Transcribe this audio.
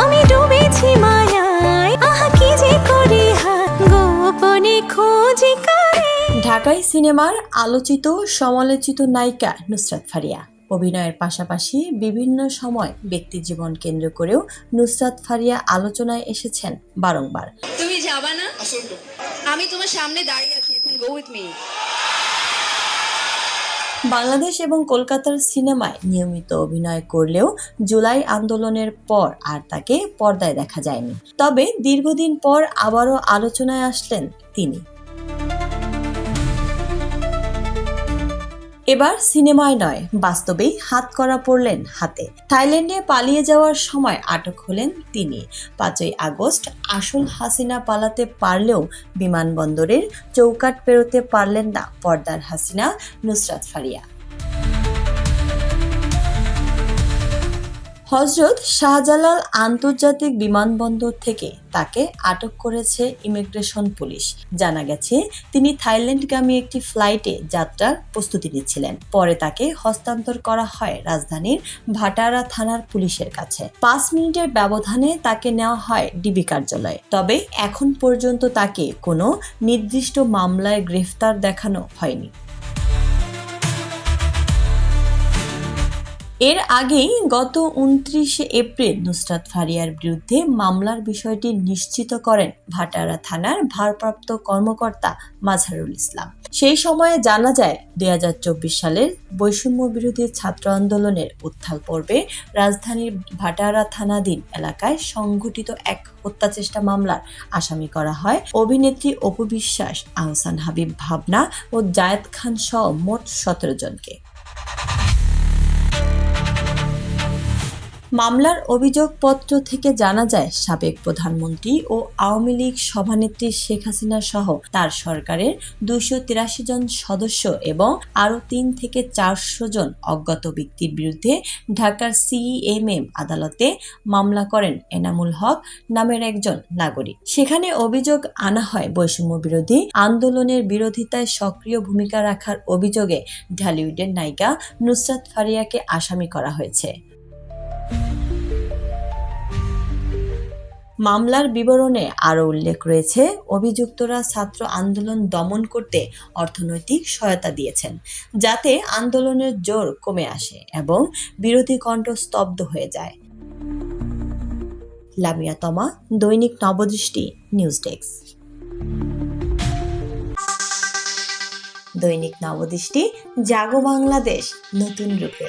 আমি ডুবেছি মায়ায়। আহা কি যে করি গোপনে খোঁজি করে। ঢাকাই সিনেমার আলোচিত সমালোচিত নায়িকা নুসরাত ফারিয়া। অভিনয়ের পাশাপাশি বিভিন্ন সময় ব্যক্তি জীবন কেন্দ্র করেও নুসরাত ফারিয়া আলোচনায় এসেছেন বারংবার। তুমি যাবা না? আমি তোমার সামনে দাঁড়িয়ে আছি গো উইথ মি বাংলাদেশ এবং কলকাতার সিনেমায় নিয়মিত অভিনয় করলেও জুলাই আন্দোলনের পর আর তাকে পর্দায় দেখা যায়নি। তবে দীর্ঘদিন পর আবারও আলোচনায় আসলেন তিনি। এবার সিনেমায় নয়, বাস্তবেই হাত করা পড়লেন হাতে। থাইল্যান্ডে পালিয়ে যাওয়ার সময় আটক হলেন তিনি। পাঁচই আগস্ট আসল হাসিনা পালাতে পারলেও বিমানবন্দরের চৌকাট পেরোতে পারলেন না পর্দার হাসিনা নুসরাত ফারিয়া। হজরত শাহজালাল আন্তর্জাতিক বিমানবন্দর থেকে তাকে আটক করেছে ইমিগ্রেশন পুলিশ। জানা গেছে, তিনি থাইল্যান্ডগামী একটি ফ্লাইটে যাত্রার প্রস্তুতি নিচ্ছিলেন। পরে তাকে হস্তান্তর করা হয় রাজধানীর ভাটারা থানার পুলিশের কাছে। পাঁচ মিনিটের ব্যবধানে তাকে নেওয়া হয় ডিবি কার্যালয়ে। তবে এখন পর্যন্ত তাকে কোনো নির্দিষ্ট মামলায় গ্রেফতার দেখানো হয়নি। এর আগেই গত উনত্রিশে এপ্রিল নুসরাত ফারিয়ার বিরুদ্ধে মামলার বিষয়টি নিশ্চিত করেন ভাটারা থানার ভারপ্রাপ্ত কর্মকর্তা মাজহারুল ইসলাম। সেই সময়ে জানা যায়, দুই হাজার চব্বিশ সালের বৈষম্য বিরোধী ছাত্র আন্দোলনের উত্থাল পর্বে রাজধানীর ভাটারা থানাধীন এলাকায় সংঘটিত এক হত্যাচেষ্টা মামলার আসামি করা হয়। অভিনেত্রী অপু বিশ্বাস, আহসান হাবিব ভাবনা ও জায়েদ খান সহ মোট সতেরো জনকে। মামলার অভিযোগপত্র থেকে জানা যায়, সাবেক প্রধানমন্ত্রী ও আওয়ামী লীগ সভানেত্রী শেখ হাসিনা সহ তার সরকারের দুইশো তিরাশি জন সদস্য এবং আরও তিন থেকে চারশো জন অজ্ঞাত ব্যক্তির বিরুদ্ধে ঢাকার সিএমএম আদালতে মামলা করেন এনামুল হক নামের একজন নাগরিক। সেখানে অভিযোগ আনা হয়, বৈষম্য বিরোধী আন্দোলনের বিরোধিতায় সক্রিয় ভূমিকা রাখার অভিযোগে ঢালিউডের নায়িকা নুসরাত ফারিয়াকে আসামি করা হয়েছে। মামলার বিবরণে আরও উল্লেখ রয়েছে, অভিযুক্তরা ছাত্র আন্দোলন দমন করতে অর্থনৈতিক সহায়তা দিয়েছেন, যাতে আন্দোলনের জোর কমে আসে এবং বিরোধী কণ্ঠ স্তব্ধ হয়ে যায়। লামিয়া তমা, দৈনিক নবদৃষ্টি, নিউজ ডেস্ক। দৈনিক নবদৃষ্টি, জাগো বাংলাদেশ, নতুন রূপে।